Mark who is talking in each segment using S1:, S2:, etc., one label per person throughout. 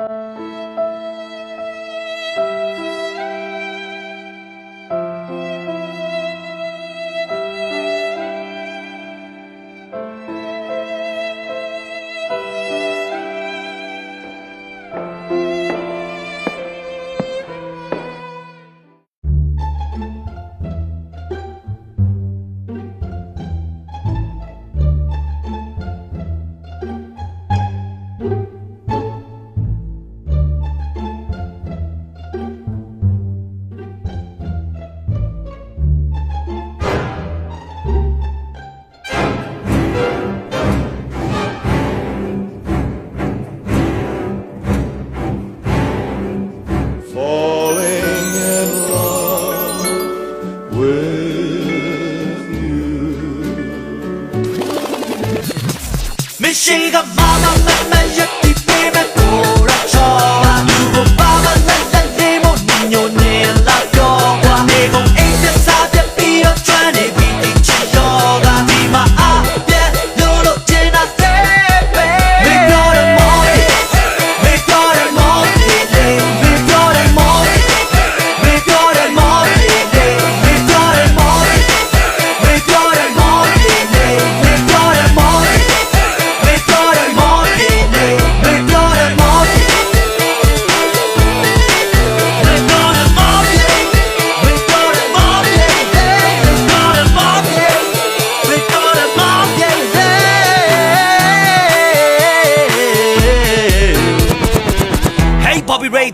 S1: you
S2: Shake up mama, mama, yucky baby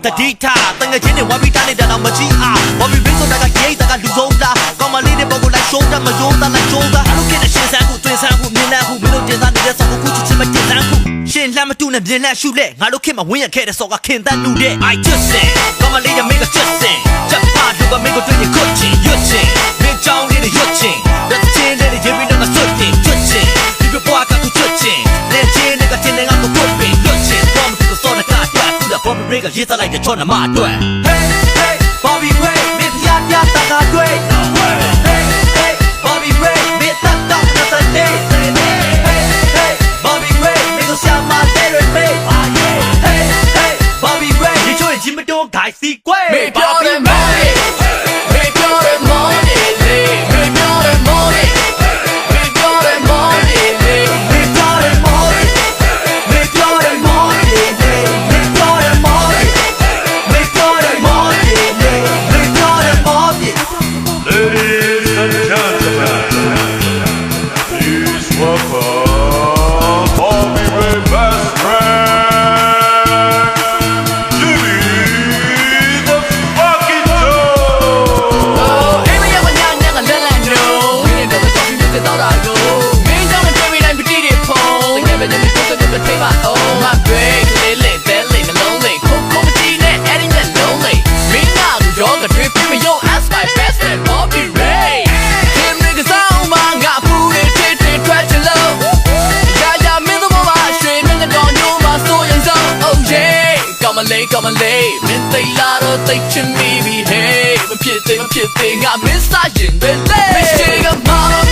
S2: တတိတာတငယ်ချင်းတွေဝါပြီးတားနေတာတော့မကြည့်အား Bobby Ray ဆိုတာကရေးတာကလူဆုံးတာကောင်းမလေးတွေပုံကိုလိုက်ရှုံးတာမယုံတာလိုက်ရှုံးတာလူကတဲ့ရှင်းစမ်းခုသွင်းစမ်းခုမြင်လန်းခုမင်းတို့တင်စားနေတဲ့ဆောက်ခုချစ်ချစ်မတင်စမ်းခုရှင်းလှမ်းမတူနဲ့မြင်လန်းရှုလက်ငါတို့ခင်မဝင်းရခဲ့တဲ့ဆောက်ကခင်တန်းလူတဲ့ I just say ကောင်းမလေးတွေမိက just say ချက်ပါလူကမင်းကိုတွေ့ရင် Bobby Ray ကရေးသားလိုက်တဲ့ချောနမအတွက် Hey hey Bobby Ray မင်းပြပြတာကတွေ့ Hey hey Bobby Ray မင်းတက်တော့တဲ့တဲ့ Hey hey Bobby Ray မင်းကိုရှာမတဲ့ရမေ Hey hey Bobby Ray ဒီချိုးရင်ဂျင်းမတွန်းဂိုင်းစီကွယ်
S3: Me
S2: ရောကတွေပြမရော as my
S1: best and Bobby Ray
S3: ဒီမင်းကစားမှာငါဖူးနေတေးတေးထွက်ချလို့ဒါကြမင်းတို့ဘာရွှေမင်းကတော့ညိုမှာစိုးရင်စား oh yeah come on lay come on lay မင်းသိလာတော့သိချင်ပြီ hey မဖြစ်သေးမဖြစ်သေးငါ miss ရင်ပဲလေမင်းကမှာ